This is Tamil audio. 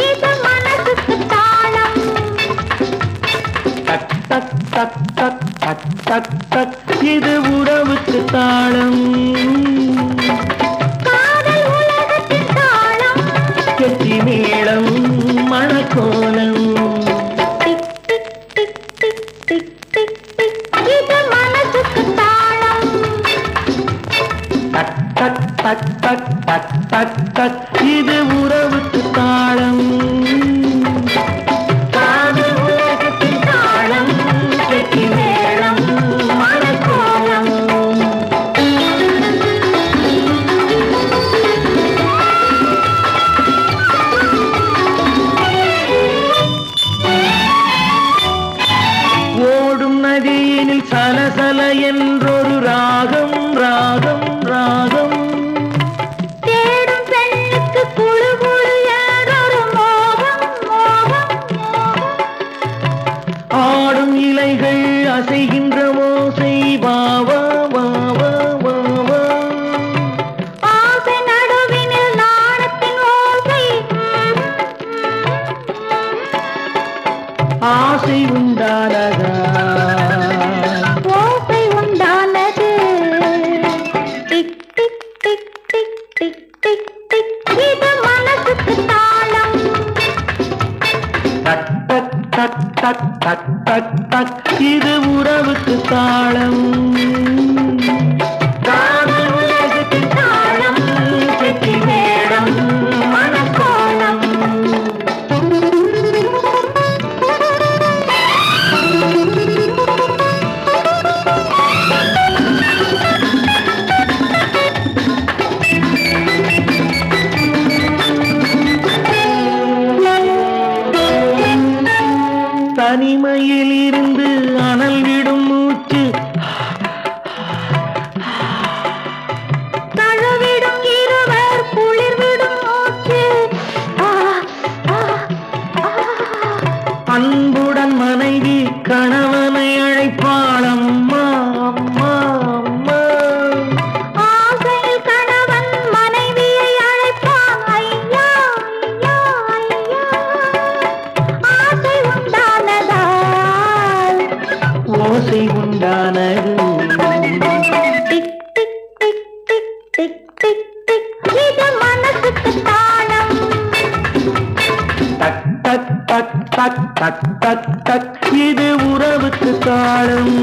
இது மனசுக்கு தாளம். டக் டக் டக் உறவுக்கு தாளம் கெட்டி மேளம் மணக்கோலம் டிக் இது உறவுக்கு தாளம். ஓடும் நதியினில் சலசல என்றொரு ராகம் ராகம். ஆசை உண்டானதா? ஓசை உண்டானது. Tick tick tick tick tick tick tick. இது மனசுக்கு தாளம். டக் டக் டக் டக் டக் டக் இது உறவுக்கு தாளம். தனிமையில் இருந்து அனல் விடும் மூச்சு தழுவிடும் இருவர் குளிர்விடும் மூச்சு. அன்புடன் மனைவி கணவனை டக் டக் டக் இது உறவுக்கு காலம்